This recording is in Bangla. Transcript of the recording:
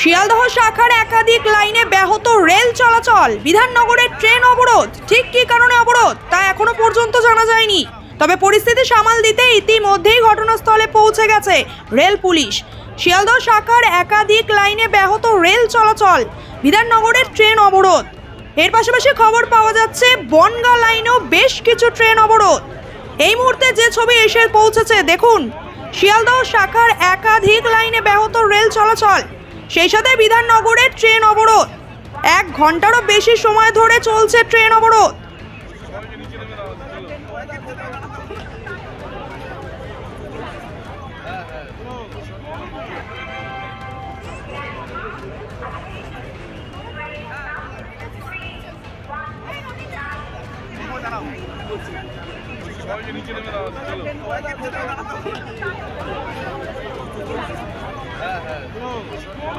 শিয়ালদহ শাখার একাধিক লাইনে ব্যাহত রেল চলাচল। বিধাননগরের ট্রেন অবরোধ। ঠিক কী কারণে অবরোধ? তা এখনও পর্যন্ত জানা যায়নি। তবে পরিস্থিতি সামাল দিতে ইতিমধ্যেই ঘটনাস্থলে পৌঁছে গেছে রেল পুলিশ। শিয়ালদহ শাখার একাধিক লাইনে ব্যাহত রেল চলাচল। বিধাননগরের ট্রেন অবরোধ। এর পাশাপাশি খবর পাওয়া যাচ্ছে, বনগা লাইনেও বেশ কিছু ট্রেন অবরোধ। এই মুহূর্তে যে ছবি এসে পৌঁছেছে, দেখুন। শিয়ালদহ শাখার একাধিক লাইনে ব্যাহত রেল চলাচল। সেই সাথে বিধাননগরের ট্রেন অবরোধ। এক ঘন্টারও বেশি সময় ধরে চলছে ট্রেন অবরোধ। নিচে নেমে দাও চলো